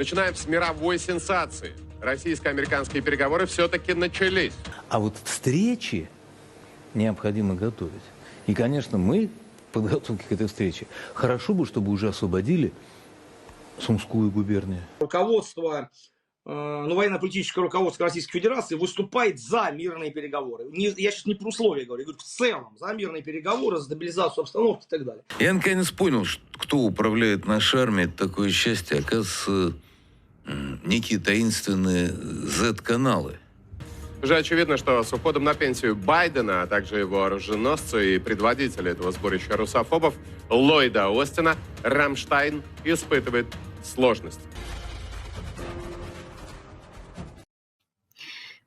Начинаем с мировой сенсации. Российско-американские переговоры все-таки начались. А вот встречи необходимо готовить. И, конечно, мы в подготовке к этой встрече хорошо бы, чтобы уже освободили Сумскую губернию. руководство, э, ну, военно-политическое руководство Российской Федерации выступает за мирные переговоры. Не- я сейчас не про условия говорю, я говорю в целом за мирные переговоры, за стабилизацию обстановки и так далее. Я наконец понял, что- кто управляет нашей армией. Это такое счастье. Оказывается, некие таинственные Z-каналы. Уже очевидно, что с уходом на пенсию Байдена, а также его оруженосца и предводителя этого сборища русофобов Ллойда Остина, Рамштайн испытывает сложности.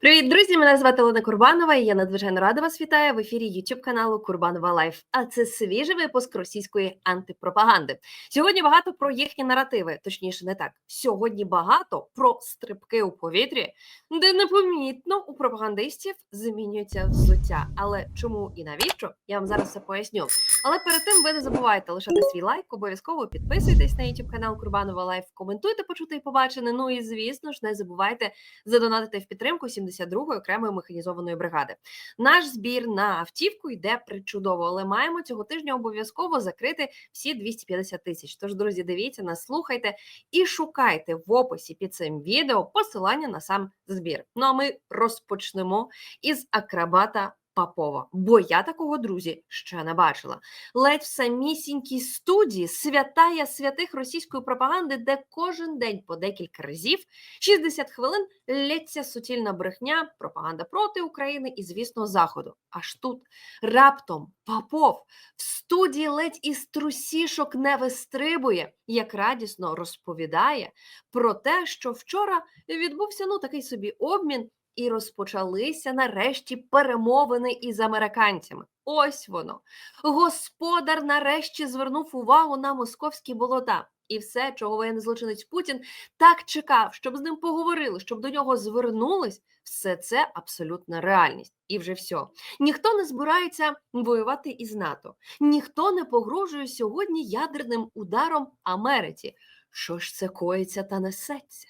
Привіт, друзі! Мене звати Олена Курбанова, і я надзвичайно рада вас вітаю в ефірі YouTube каналу Курбанова Лайф. А це свіжий випуск російської антипропаганди. Сьогодні багато про їхні наративи, точніше, не так. Сьогодні багато про стрибки у повітрі, де непомітно у пропагандистів змінюється взуття. Але чому і навіщо? Я вам зараз все поясню. Але перед тим ви не забувайте лишати свій лайк, обов'язково підписуйтесь на YouTube канал Курбанова Лайф, коментуйте, почути і побачене. Ну і звісно ж, не забувайте задонатити в підтримку 72-ї окремої механізованої бригади. Наш збір на автівку йде причудово, але маємо цього тижня обов'язково закрити всі 250 тисяч. Тож, друзі, дивіться нас, слухайте і шукайте в описі під цим відео посилання на сам збір. Ну а ми розпочнемо із акробата. Попова, бо я такого друзі ще не бачила. Ледь в самісінькій студії святая святих російської пропаганди, де кожен день по декілька разів 60 хвилин лється суцільна брехня, пропаганда проти України і, звісно, Заходу. Аж тут раптом Попов в студії ледь із трусішок не вистрибує, як радісно розповідає про те, що вчора відбувся ну такий собі обмін. І розпочалися нарешті перемовини із американцями. Ось воно. Господар нарешті звернув увагу на московські болота. І все, чого воєнний злочинець Путін так чекав, щоб з ним поговорили, щоб до нього звернулись, все це абсолютна реальність. І вже все. Ніхто не збирається воювати із НАТО, ніхто не погрожує сьогодні ядерним ударом Америці. Що ж це коїться та несеться?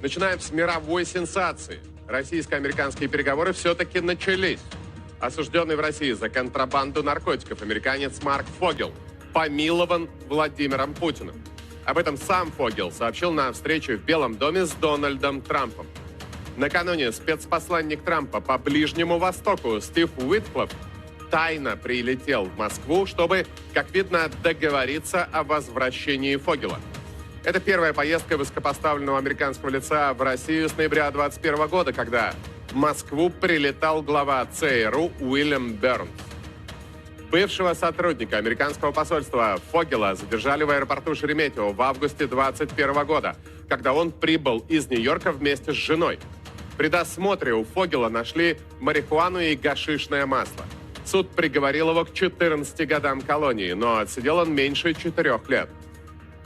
Начинаем с мировой сенсации. Российско-американские переговоры все-таки начались. Осужденный в России за контрабанду наркотиков американец Марк Фогел помилован Владимиром Путиным. Об этом сам Фогел сообщил на встрече в Белом доме с Дональдом Трампом. Накануне спецпосланник Трампа по Ближнему Востоку Стив Уитклифф тайно прилетел в Москву, чтобы, как видно, договориться о возвращении Фогела. Это первая поездка высокопоставленного американского лица в Россию с ноября 2021 года, когда в Москву прилетал глава ЦРУ Уильям Бернс. Бывшего сотрудника американского посольства Фогела задержали в аэропорту Шереметьево в августе 2021 года, когда он прибыл из Нью-Йорка вместе с женой. При досмотре у Фогела нашли марихуану и гашишное масло. Суд приговорил его к 14 годам колонии, но отсидел он меньше четырех лет.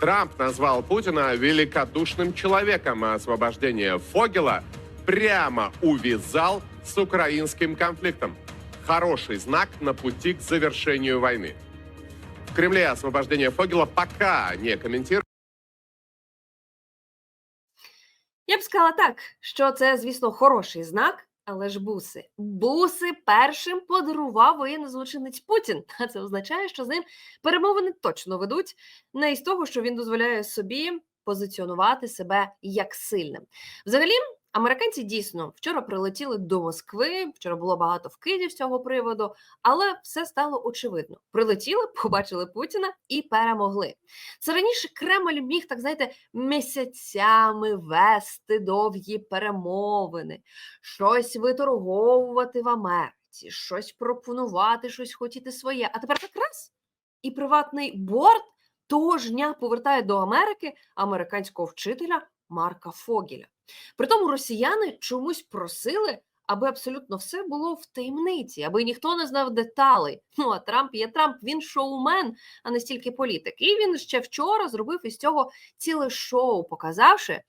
Трамп назвал Путина великодушным человеком, а освобождение Фогела прямо увязал с украинским конфликтом. Хороший знак на пути к завершению войны. В Кремле освобождение Фогела пока не комментируют. Я б сказала так, що це, звісно, хороший знак, але ж буси. Буси першим подарував воєнний злочинець Путін. А це означає, що з ним перемовини точно ведуть, не із того, що він дозволяє собі позиціонувати себе як сильним. Взагалі, американці дійсно вчора прилетіли до Москви. Вчора було багато вкидів з цього приводу, але все стало очевидно. Прилетіли, побачили Путіна і перемогли. Це раніше Кремль міг так знаєте місяцями вести довгі перемовини, щось виторговувати в Америці, щось пропонувати, щось хотіти своє. А тепер так раз і приватний борт того ж дня повертає до Америки американського вчителя Марка Фогеля. Притому росіяни чомусь просили, аби абсолютно все було в таємниці, аби ніхто не знав деталей. Ну а Трамп є Трамп, він шоумен, а не стільки політик. І він ще вчора зробив із цього ціле шоу, показавши,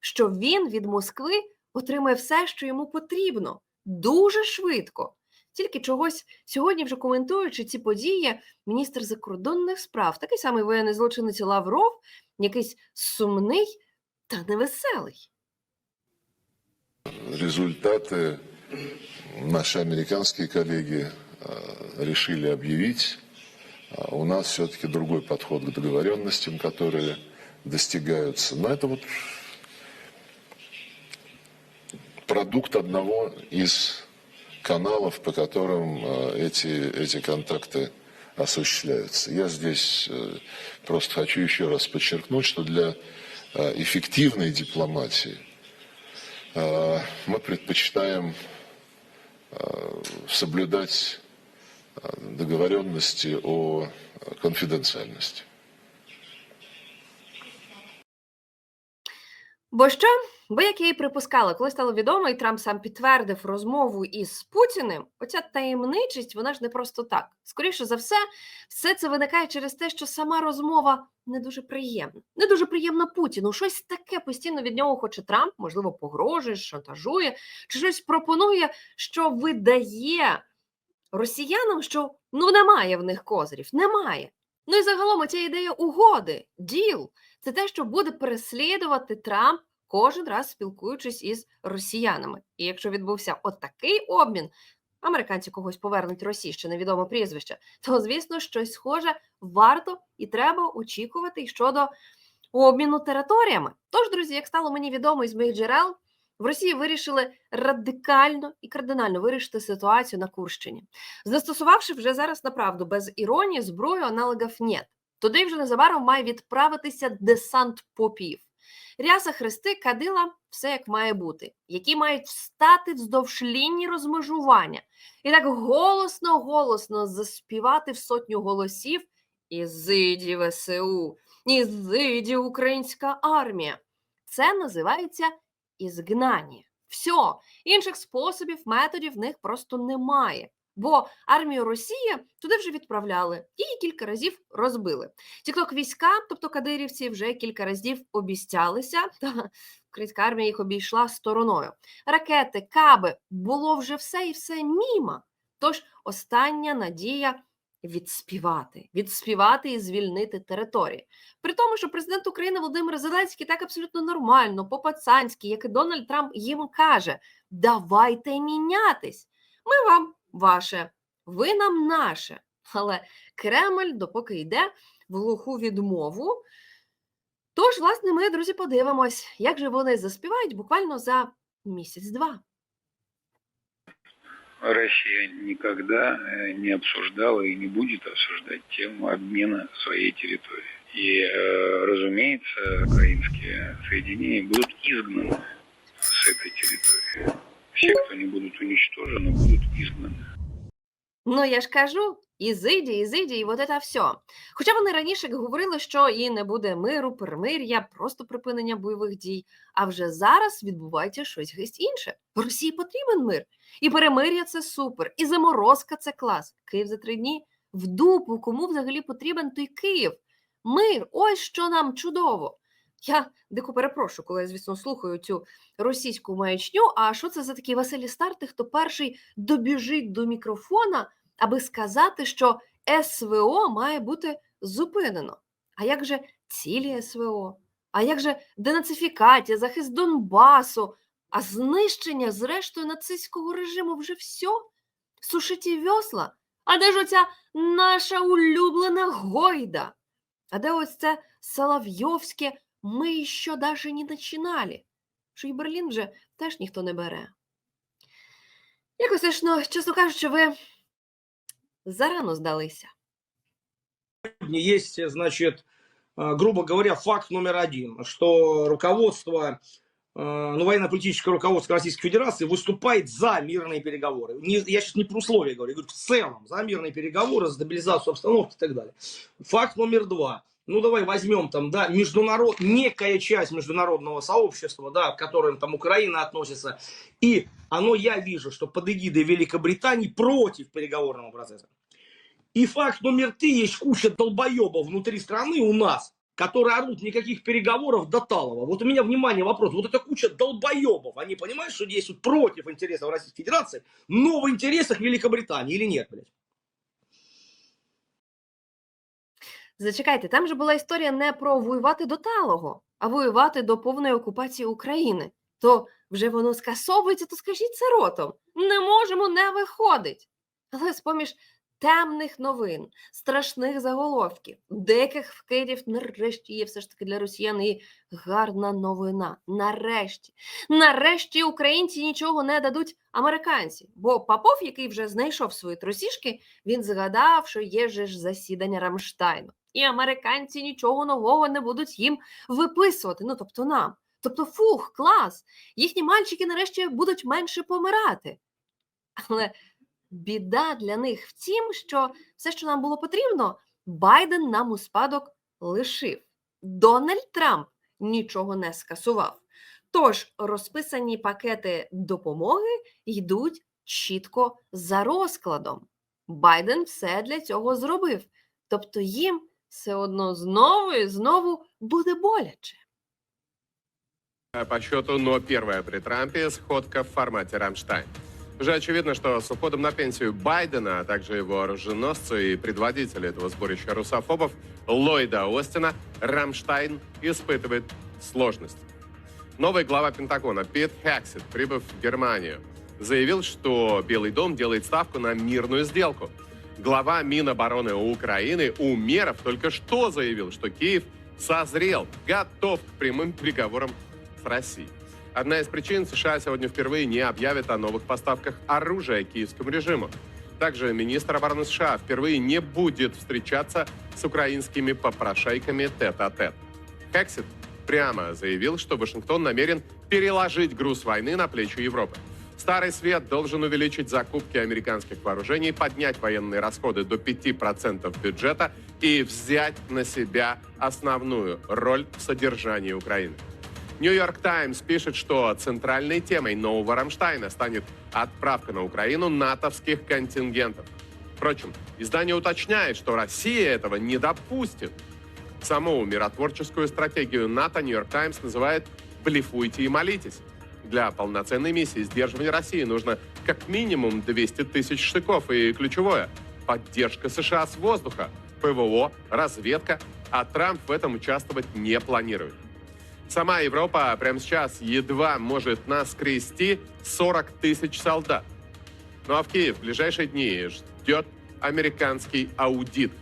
що він від Москви отримує все, що йому потрібно, дуже швидко. Тільки чогось сьогодні, вже коментуючи ці події, міністр закордонних справ, такий самий воєнний злочинець Лавров, якийсь сумний та невеселий. Результаты наши американские коллеги э, решили объявить. А У нас все-таки другой подход к договоренностям, которые достигаются. Но это вот продукт одного из каналов, по которым э, эти, эти контакты осуществляются. Я здесь э, просто хочу еще раз подчеркнуть, что для эффективной дипломатии мы предпочитаем э, соблюдать э, договоренности о э, конфиденциальности. Бо що? Бо як я і припускала, коли стало відомо, і Трамп сам підтвердив розмову із Путіним, оця таємничість, вона ж не просто так. Скоріше за все, все це виникає через те, що сама розмова не дуже приємна. Не дуже приємна Путіну. Щось таке постійно від нього хоче Трамп, можливо, погрожує, шантажує, чи щось пропонує, що видає росіянам, що ну немає в них козирів, немає. Ну і загалом ця ідея угоди, діл, це те, що буде переслідувати Трамп кожен раз спілкуючись із росіянами. І якщо відбувся отакий обмін, американці когось повернуть Росії, ще невідоме прізвище, то звісно щось схоже варто і треба очікувати щодо обміну територіями. Тож, друзі, як стало мені відомо із моїх джерел, в Росії вирішили радикально і кардинально вирішити ситуацію на Курщині, застосувавши вже зараз направду без іронії зброю аналогів «нет». Туди вже незабаром має відправитися десант попів. Ряса хрести, кадила, все як має бути, які мають встати вздовж лінії розмежування і так голосно, голосно заспівати в сотню голосів «Ізиді ВСУ, ізиді українська армія. Це називається ізгнання. Все, інших способів, методів в них просто немає. Бо армію Росії туди вже відправляли і кілька разів розбили. Тікток війська, тобто кадирівці, вже кілька разів обіцялися, та українська армія їх обійшла стороною. Ракети, каби, було вже все і все міма. Тож остання надія відспівати, відспівати і звільнити території. При тому, що президент України Володимир Зеленський так абсолютно нормально, по-пацанськи, як і Дональд Трамп їм каже: давайте мінятись. Ми вам ваше, ви нам наше. Але Кремль, допоки йде в глуху відмову. Тож, власне, ми, друзі, подивимось, як же вони заспівають буквально за місяць-два. Россия никогда э, не обсуждала и не будет обсуждать тему обмена своей территории. И, э, разумеется, украинские соединения будут изгнаны с этой территории. Все, кто не будут уничтожены, будут изгнаны. Ну, я ж кажу, ізиді, ізиді, і от це все. Хоча вони раніше говорили, що і не буде миру, перемир'я, просто припинення бойових дій. А вже зараз відбувається щось геть інше. Росії потрібен мир. І перемир'я це супер, і заморозка це клас. Київ за три дні в дупу. Кому взагалі потрібен той Київ? Мир, ось що нам чудово. Я дико перепрошую, коли я, звісно, слухаю цю російську маячню. А що це за такі веселі старти, хто перший добіжить до мікрофона, аби сказати, що СВО має бути зупинено? А як же цілі СВО? А як же денацифікація, захист Донбасу, а знищення, зрештою, нацистського режиму вже все? Сушиті весла? А де ж оця наша улюблена Гойда? А де ось це Соловйовське ми ще даже не починали? Що і Берлін вже теж ніхто не бере. Якось, ну, чесно кажучи, ви зарано здалися. Сьогодні есть, значит, э, грубо говоря, факт номер один, что руководство, ну, военно-политическое руководство Российской Федерации выступает за мирные переговоры. Не- я сейчас не про условия говорю, я говорю в целом за мирные переговоры, за стабилизацию обстановки и так далее. Факт номер два. Ну, давай возьмем там, да, международ, некая часть международного сообщества, да, к которым там Украина относится, и оно, я вижу, что под эгидой Великобритании против переговорного процесса. И факт номер три, есть куча долбоебов внутри страны у нас, которые орут никаких переговоров до Талова. Вот у меня, внимание, вопрос. Вот эта куча долбоебов, они понимают, что действуют против интересов Российской Федерации, но в интересах Великобритании или нет, блядь? Зачекайте, там же була історія не про воювати до талого, а воювати до повної окупації України. То вже воно скасовується, то скажіть це ротом. Не можемо, не виходить. Але з-поміж темних новин, страшних заголовків, диких вкидів, нарешті є все ж таки для росіян і гарна новина. Нарешті. Нарешті українці нічого не дадуть американці. Бо Попов, який вже знайшов свої трусішки, він згадав, що є же ж засідання Рамштайну. І американці нічого нового не будуть їм виписувати. Ну тобто нам. Тобто, фух, клас! Їхні мальчики нарешті будуть менше помирати. Але біда для них в тім, що все, що нам було потрібно, Байден нам у спадок лишив. Дональд Трамп нічого не скасував. Тож розписані пакети допомоги йдуть чітко за розкладом. Байден все для цього зробив. Тобто їм все одно знову і знову буде боляче. По счету, но первая при Трампе сходка в формате «Рамштайн». Уже очевидно, что с уходом на пенсию Байдена, а также его оруженосца и предводителя этого сборища русофобов Ллойда Остина, Рамштайн испытывает сложности. Новый глава Пентагона Пит Хексет, прибыв в Германию, заявил, что Белый дом делает ставку на мирную сделку. Глава Минобороны Украины Умеров только что заявил, что Киев созрел, готов к прямым переговорам с Россией. Одна из причин США сегодня впервые не объявит о новых поставках оружия киевскому режиму. Также министр обороны США впервые не будет встречаться с украинскими попрошайками тет-а-тет. Хексит прямо заявил, что Вашингтон намерен переложить груз войны на плечи Европы. Старый свет должен увеличить закупки американских вооружений, поднять военные расходы до 5% бюджета и взять на себя основную роль в содержании Украины. Нью-Йорк Таймс пишет, что центральной темой нового Рамштайна станет отправка на Украину натовских контингентов. Впрочем, издание уточняет, что Россия этого не допустит. Саму миротворческую стратегию НАТО Нью-Йорк Таймс называет «блефуйте и молитесь». Для полноценной миссии сдерживания России нужно как минимум 200 тысяч штыков и ключевое – поддержка США с воздуха, ПВО, разведка, а Трамп в этом участвовать не планирует. Сама Европа прямо сейчас едва может наскрести 40 тысяч солдат. Ну а в Киев в ближайшие дни ждет американский аудит.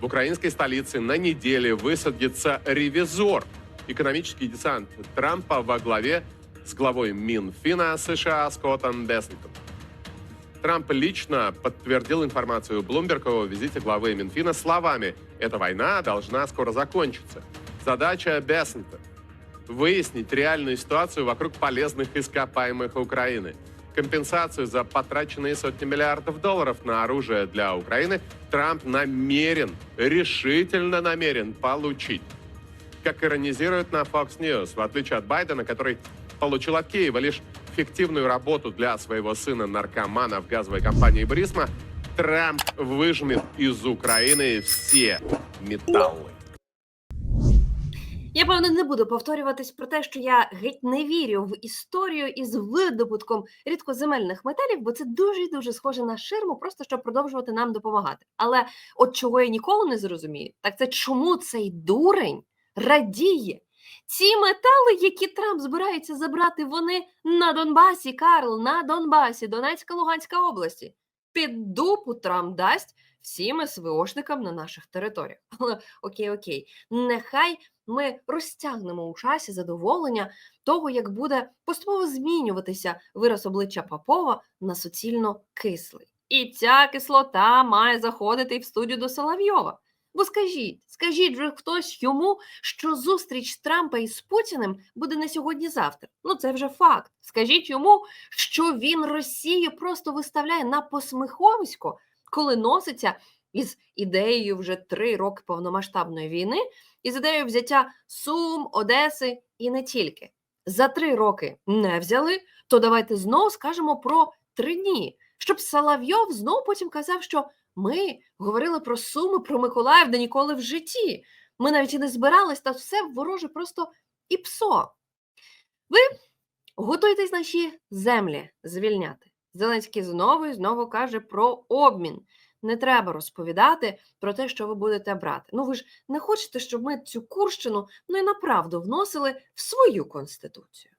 В украинской столице на неделе высадится ревизор. Экономический десант Трампа во главе с главой Минфина США Скоттом Бессентом. Трамп лично подтвердил информацию Блумберга о визите главы Минфина словами «Эта война должна скоро закончиться». Задача Бессента – выяснить реальную ситуацию вокруг полезных ископаемых Украины. Компенсацию за потраченные сотни миллиардов долларов на оружие для Украины Трамп намерен, решительно намерен получить. Как иронизируют на Fox News, в отличие от Байдена, который получил от Киева лишь фиктивную работу для своего сына-наркомана в газовой компании Брисма, Трамп выжмет из Украины все металлы. Я певно не буду повторюватись про те, що я геть не вірю в історію із видобутком рідкоземельних металів, бо це дуже і дуже схоже на ширму, просто щоб продовжувати нам допомагати. Але от чого я ніколи не зрозумію, так це чому цей дурень радіє. Ці метали, які Трамп збирається забрати, вони на Донбасі, Карл, на Донбасі, Донецька, Луганська області. Під дупу Трамп дасть всім СВОшникам на наших територіях. Але окей, окей, нехай ми розтягнемо у часі задоволення того, як буде поступово змінюватися вираз обличчя Попова на суцільно кислий. І ця кислота має заходити в студію до Соловйова. Бо скажіть, скажіть же хтось йому, що зустріч Трампа із Путіним буде не сьогодні-завтра. Ну це вже факт. Скажіть йому, що він Росію просто виставляє на посміховисько, коли носиться із ідеєю вже три роки повномасштабної війни, із ідеєю взяття Сум, Одеси і не тільки. За три роки не взяли, то давайте знову скажемо про три дні, щоб Соловйов знову потім казав, що ми говорили про Суми, про Миколаїв, де ніколи в житті. Ми навіть і не збирались, та все вороже просто і псо. Ви готуєтесь наші землі звільняти. Зеленський знову і знову каже про обмін Не треба розповідати про те, що ви будете брати. Ну ви ж не хочете, щоб ми цю Курщину ну і направду вносили в свою конституцію.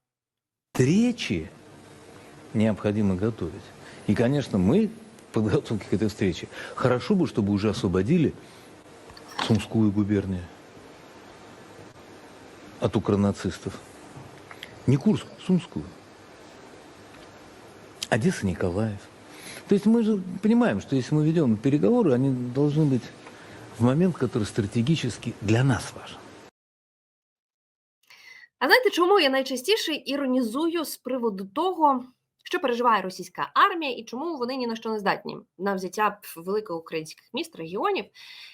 Встречи необходимо готовить. И, конечно, мы в подготовке к этой встрече хорошо бы, чтобы уже освободили Сумскую губернию от укронацистов. Не Курскую, Сумскую. Одесса, Николаев. То есть мы же понимаем, что если мы ведем переговоры, они должны быть в момент, который стратегически для нас важен. А знаєте, чому я найчастіше іронізую з приводу того, що переживає російська армія і чому вони ні на що не здатні на взяття великих українських міст, регіонів?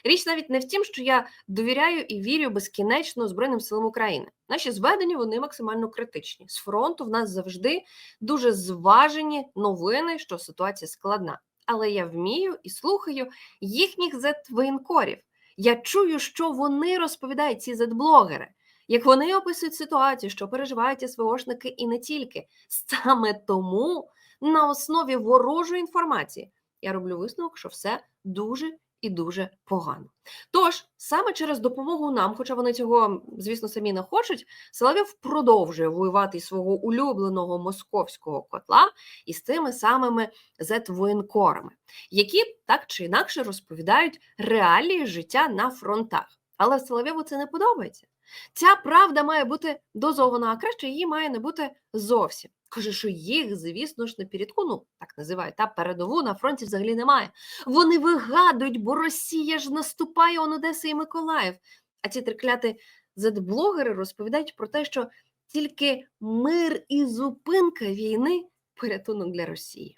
Річ навіть не в тім, що я довіряю і вірю безкінечно Збройним силам України. Наші зведення вони максимально критичні. З фронту в нас завжди дуже зважені новини, що ситуація складна. Але я вмію і слухаю їхніх зет-воєнкорів. Я чую, що вони розповідають, ці зет-блогери як вони описують ситуацію, що переживають СВОшники і не тільки. Саме тому на основі ворожої інформації я роблю висновок, що все дуже і дуже погано. Тож саме через допомогу нам, хоча вони цього, звісно, самі не хочуть, Соловйов продовжує воювати із свого улюбленого московського котла із тими самими зет-воєнкорами, які так чи інакше розповідають реалії життя на фронтах. Але Соловйову це не подобається. Ця правда має бути дозована, а краще її має не бути зовсім. Каже, що їх, звісно ж, на передку, ну так називають, та передову на фронті взагалі немає. Вони вигадують, бо Росія ж наступає он Одеса і Миколаїв. А ці трикляти зетблогери розповідають про те, що тільки мир і зупинка війни порятунок для Росії.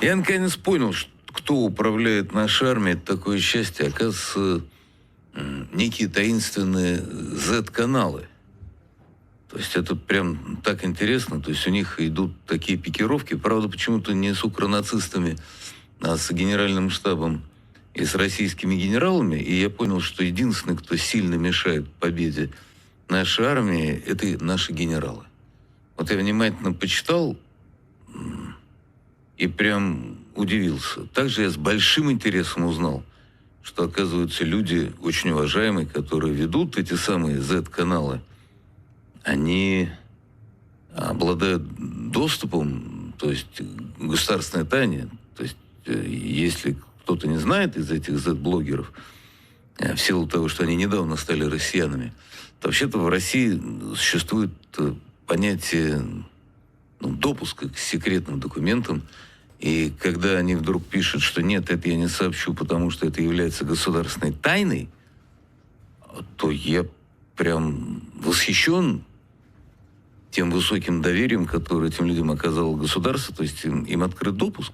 Я наконец понял, кто управляет нашей армией. Такое счастье. Оказывается, некие таинственные Z-каналы. То есть это прям так интересно. То есть у них идут такие пикировки. Правда, почему-то не с укронацистами, а с генеральным штабом и с российскими генералами. И я понял, что единственный, кто сильно мешает победе нашей армии, это наши генералы. Вот я внимательно почитал, и прям удивился. Также я с большим интересом узнал, что, оказывается, люди очень уважаемые, которые ведут эти самые Z-каналы, они обладают доступом, то есть государственной тайне. То есть э, если кто-то не знает из этих Z-блогеров, э, в силу того, что они недавно стали россиянами, то вообще-то в России существует э, понятие ну, допуска к секретным документам, и когда они вдруг пишут, что нет, это я не сообщу, потому что это является государственной тайной, то я прям восхищен тем высоким доверием, которое этим людям оказало государство, то есть им, им открыт допуск.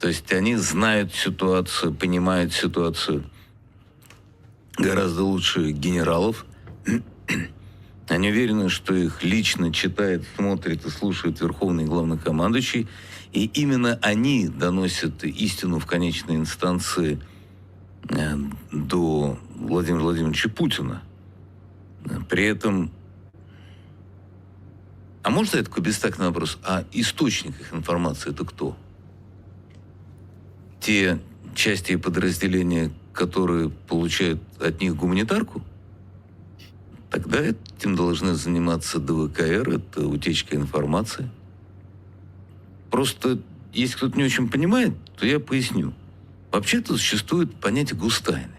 То есть они знают ситуацию, понимают ситуацию гораздо лучше генералов. Они уверены, что их лично читает, смотрит и слушает Верховный Главнокомандующий. И именно они доносят истину в конечной инстанции э, до Владимира Владимировича Путина. При этом... А можно я такой бестактный вопрос? А источник их информации это кто? Те части и подразделения, которые получают от них гуманитарку? Тогда этим должны заниматься ДВКР, это утечка информации. Просто, если кто-то не очень понимает, то я поясню. Вообще-то существует понятие густайны.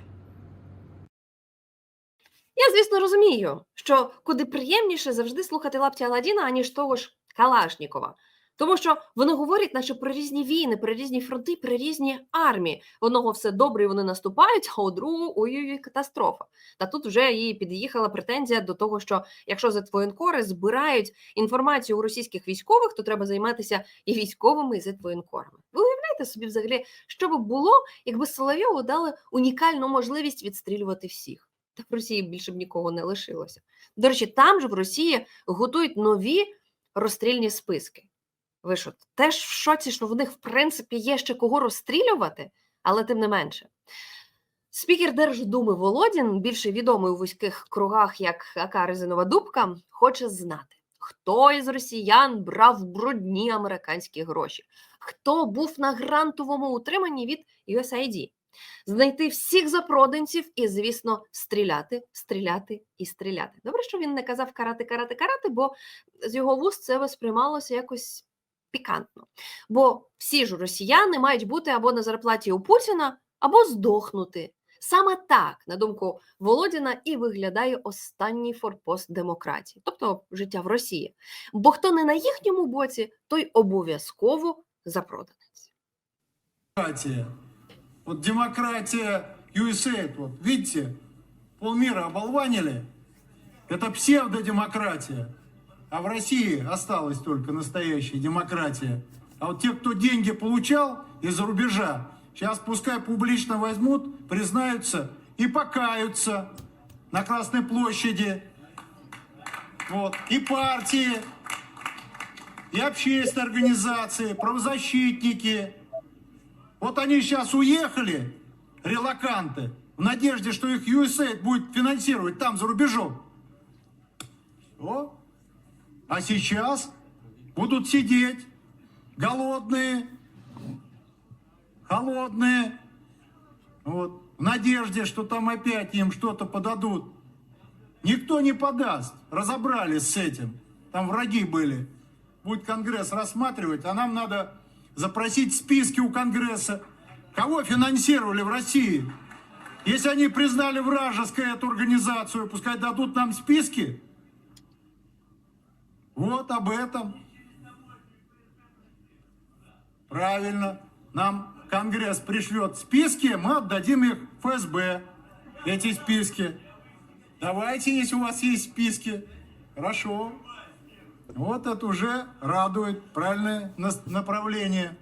Я, звісно, розумію, що куди приємніше завжди слухати лапті Аладдіна, аніж того ж Калашнікова. Тому що вони говорять, наче про різні війни, про різні фронти, про різні армії. Одного все добре, і вони наступають, а у другого ой-ой-ой, катастрофа. Та тут вже і під'їхала претензія до того, що якщо зетвоєнкори збирають інформацію у російських військових, то треба займатися і військовими, і зетвоєнкорами. Ви уявляєте собі взагалі, що би було, якби Соловйову дали унікальну можливість відстрілювати всіх? Та в Росії більше б нікого не лишилося. До речі, там же в Росії готують нові розстрільні списки. Ви що, теж в шоці, що в них, в принципі, є ще кого розстрілювати, але тим не менше. Спікер Держдуми Володін, більше відомий у вузьких кругах як Ака Резинова Дубка, хоче знати, хто із росіян брав брудні американські гроші, хто був на грантовому утриманні від USAID, знайти всіх запроданців і, звісно, стріляти, стріляти і стріляти. Добре, що він не казав карати, карати, карати, бо з його вуст це восприймалося якось пікантно. Бо всі ж росіяни мають бути або на зарплаті у Путіна, або здохнути. Саме так, на думку Володіна, і виглядає останній форпост демократії, тобто життя в Росії. Бо хто не на їхньому боці, той обов'язково запроданець. демократия. Вот демократия USAID, вот видите, полмира оболванили. Это псевдодемократия. А в России осталась только настоящая демократия. А вот те, кто деньги получал из-за рубежа, сейчас пускай публично возьмут, признаются и покаются на Красной площади. Вот. И партии, и общественные организации, правозащитники. Вот они сейчас уехали, релаканты, в надежде, что их USAID будет финансировать там, за рубежом. О. А сейчас будут сидеть голодные, холодные, вот, в надежде, что там опять им что-то подадут. Никто не подаст. Разобрались с этим. Там враги были. Будет Конгресс рассматривать, а нам надо запросить списки у Конгресса. Кого финансировали в России? Если они признали вражеской эту организацию, пускай дадут нам списки. Вот об этом. Правильно. Нам Конгресс пришлет списки, мы отдадим их ФСБ. Эти списки. Давайте, если у вас есть списки. Хорошо. Вот это уже радует. Правильное направление.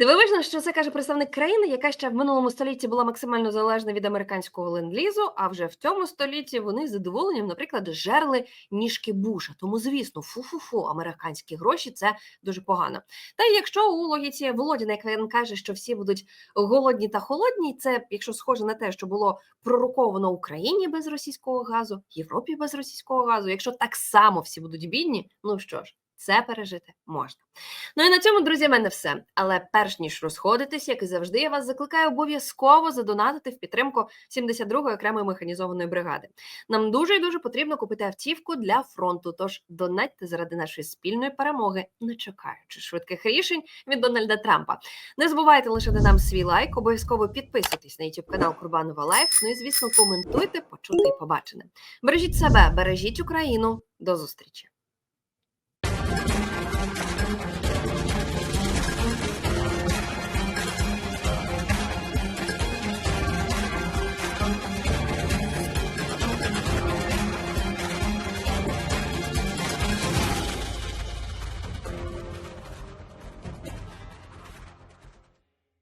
Дивовижно, що це каже представник країни, яка ще в минулому столітті була максимально залежна від американського ленд-лізу, а вже в цьому столітті вони з задоволенням, наприклад, жерли ніжки Буша. Тому, звісно, фу-фу-фу, американські гроші це дуже погано. Та й якщо у логіці Володіна, як він каже, що всі будуть голодні та холодні, це якщо схоже на те, що було пророковано Україні без російського газу, Європі без російського газу. Якщо так само всі будуть бідні, ну що ж. Це пережити можна. Ну і на цьому, друзі, в мене все. Але перш ніж розходитись, як і завжди, я вас закликаю обов'язково задонатити в підтримку 72-ї окремої механізованої бригади. Нам дуже і дуже потрібно купити автівку для фронту. Тож донатьте заради нашої спільної перемоги, не чекаючи швидких рішень від Дональда Трампа. Не забувайте лишити нам свій лайк, обов'язково підписуйтесь на YouTube канал Курбанова Лайф. Ну і звісно, коментуйте, почути і побачене. Бережіть себе, бережіть Україну. До зустрічі.